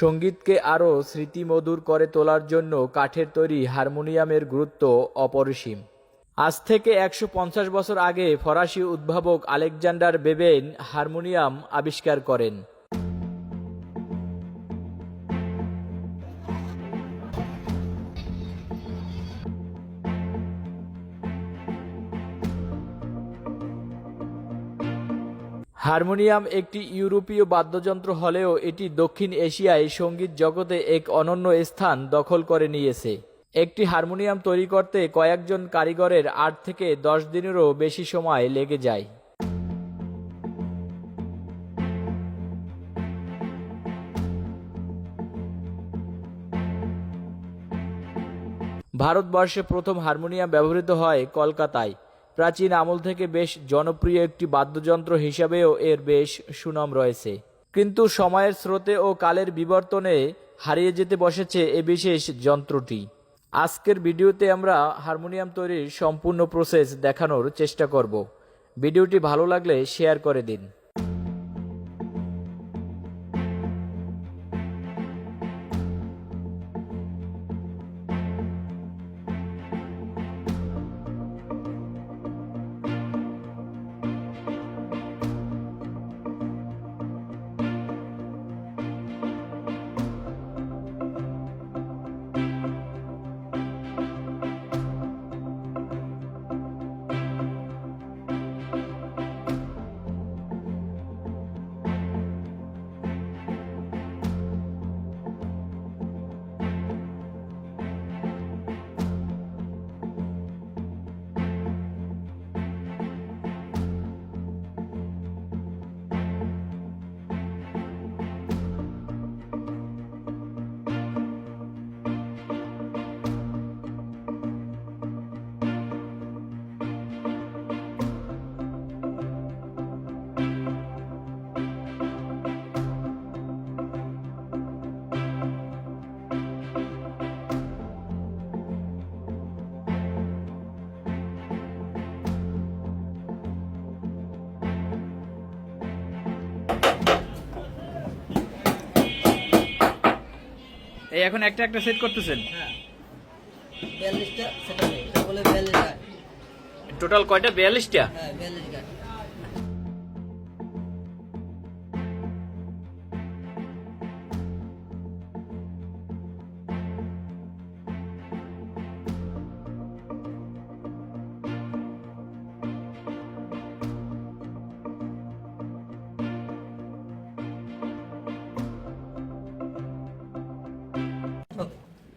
সঙ্গীতকে আরও স্মৃতিমধুর করে তোলার জন্য কাঠের তৈরি হারমোনিয়ামের গুরুত্ব অপরিসীম। আজ থেকে একশো পঞ্চাশ বছর আগে ফরাসি উদ্ভাবক আলেকজান্ডার বেবেন হারমোনিয়াম আবিষ্কার করেন। হারমোনিয়াম একটি ইউরোপীয় বাদ্যযন্ত্র হলেও এটি দক্ষিণ এশিয়ায় সংগীত জগতে এক অনন্য স্থান দখল করে নিয়েছে। একটি হারমোনিয়াম তৈরি করতে কয়েকজন কারিগরের আট থেকে দশ দিনেরও বেশি সময় লেগে যায়। ভারতবর্ষে প্রথম হারমোনিয়াম ব্যবহৃত হয় কলকাতায়। প্রাচীন আমল থেকে বেশ জনপ্রিয় একটি বাদ্যযন্ত্র হিসাবেও এর বেশ সুনাম রয়েছে। কিন্তু সময়ের স্রোতে ও কালের বিবর্তনে হারিয়ে যেতে বসেছে এ বিশেষ যন্ত্রটি। আজকের ভিডিওতে আমরা হারমোনিয়াম তৈরির সম্পূর্ণ প্রসেস দেখানোর চেষ্টা করব। ভিডিওটি ভালো লাগলে শেয়ার করে দিন। এখন একটা একটা সেট করতেছেন? হ্যাঁ। টোটাল কয়টা? বিয়াল্লিশটা? হ্যাঁ বিয়াল্লিশ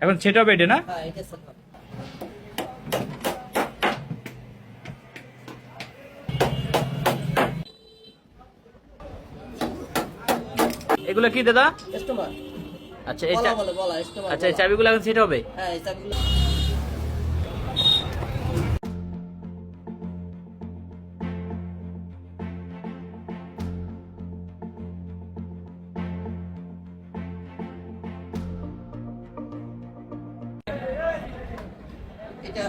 এখন সেট হবে এটা না? হ্যাঁ এগুলো কি দাদা? আচ্ছা আচ্ছা এই চাবিগুলো এখন সেট হবে? হ্যাঁ এই চাবিগুলো এটা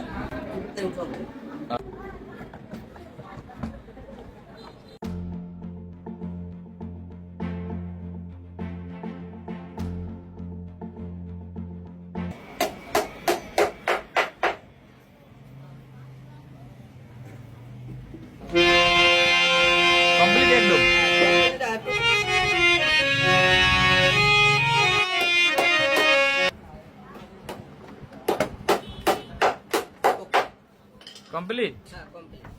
উঠতে উঠাবো কমপ্লিট একদম কমপ্লিট হ্যাঁ কমপ্লিট